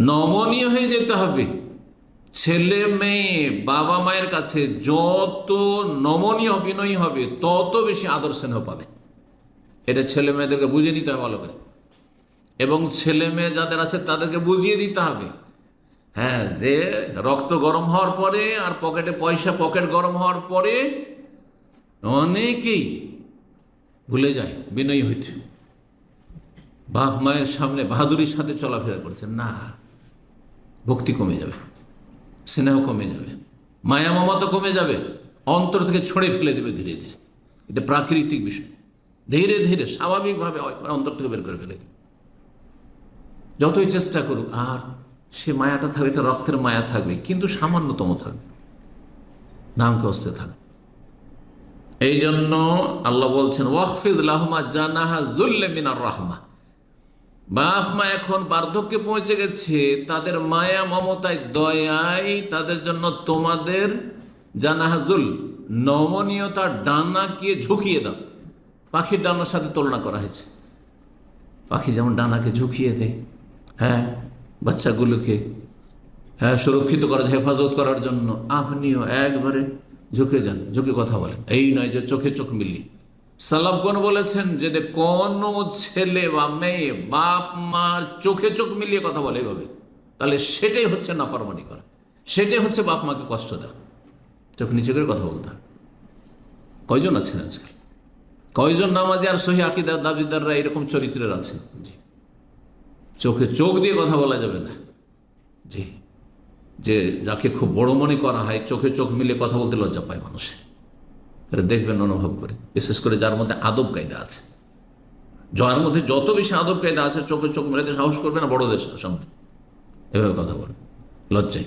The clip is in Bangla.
নমনীয় হয়ে যেতে হবে। ছেলে মেয়ে, বাবা মায়ের কাছে যত নমনীয় বিনয়ী হবে, তত বেশি আদর স্নেহ পাবে। এটা ছেলে মেয়েদেরকে বুঝিয়ে নিতে হবে ভালো করে। এবং ছেলে মেয়ে যাদের আছে, তাদেরকে বুঝিয়ে দিতে হবে। হ্যাঁ যে রক্ত গরম হওয়ার পরে আর পকেটে পয়সা, পকেট গরম হওয়ার পরে অনেকেই ভুলে যায়, বিনয়ী হইতে। বাপ মায়ের সামনে বাহাদুরির সাথে চলাফেরা করছে। না ভক্তি কমে যাবে, স্নেহ কমে যাবে, মায়া মমতা কমে যাবে, অন্তর থেকে ছড়ে ফেলে দেবে ধীরে ধীরে। এটা প্রাকৃতিক বিষয়। ধীরে ধীরে, স্বাভাবিকভাবে অন্তর থেকে বের করে ফেলে দেবে। যতই চেষ্টা করুক, আর সে মায়াটা থাকবে এটা রক্তের মায়া থাকবে, কিন্তু সামান্যতম থাকবে। নামকে অস্তে থাকবে এই জন্য আল্লাহ বলছেন ওয়াকফিদ লাহমা জানাহা জুল্লে মিনার রহমা। বাপ মা এখন বার্ধক্যে পৌঁছে গেছে, তাদের মায়া, মমতায় দয়াই তাদের জন্য তোমাদের জানাহাজুল নমনীয়তা ডানাকে ঝুঁকিয়ে দাও। পাখির ডানার সাথে তুলনা করা হয়েছে। পাখি যেমন ডানাকে ঝুঁকিয়ে দেয় হ্যাঁ বাচ্চাগুলোকে হ্যাঁ সুরক্ষিত করার, হেফাজত করার জন্য আপনিও একবারে ঝুঁকে যান, ঝুঁকে কথা বলেন। এই নয় যে চোখে চোখ মিলিয়ে। সালাফগণ বলেছেন যে কোন ছেলে বা মেয়ে বাপ মার চোখে চোখ মিলিয়ে কথা বলে এভাবে, তাহলে সেটাই হচ্ছে নাফরমানি করা। সেটাই হচ্ছে বাপ মাকে কষ্ট দেওয়া। চোখ নিচে করে কথা বলতে। কয়জন আছেন আজকাল? কয়জন নামাজি আর সহি আকিদার দাবিদাররা এরকম চরিত্রের আছেন? জি। চোখে চোখ দিয়ে কথা বলা যাবে না। জি। যে যাকে খুব বড় মনে করা হয়, চোখে চোখ মিলিয়ে কথা বলতে লজ্জা পায় মানুষ এটা দেখবেন অনুভব করে। বিশেষ করে যার মধ্যে আদব কায়দা আছে। যার মধ্যে যত বেশি আদব কায়দা আছে, চোখে চোখ মেলাতে সাহস করবে না বড়দের সামনে। এভাবে কথা বলে লজ্জায়।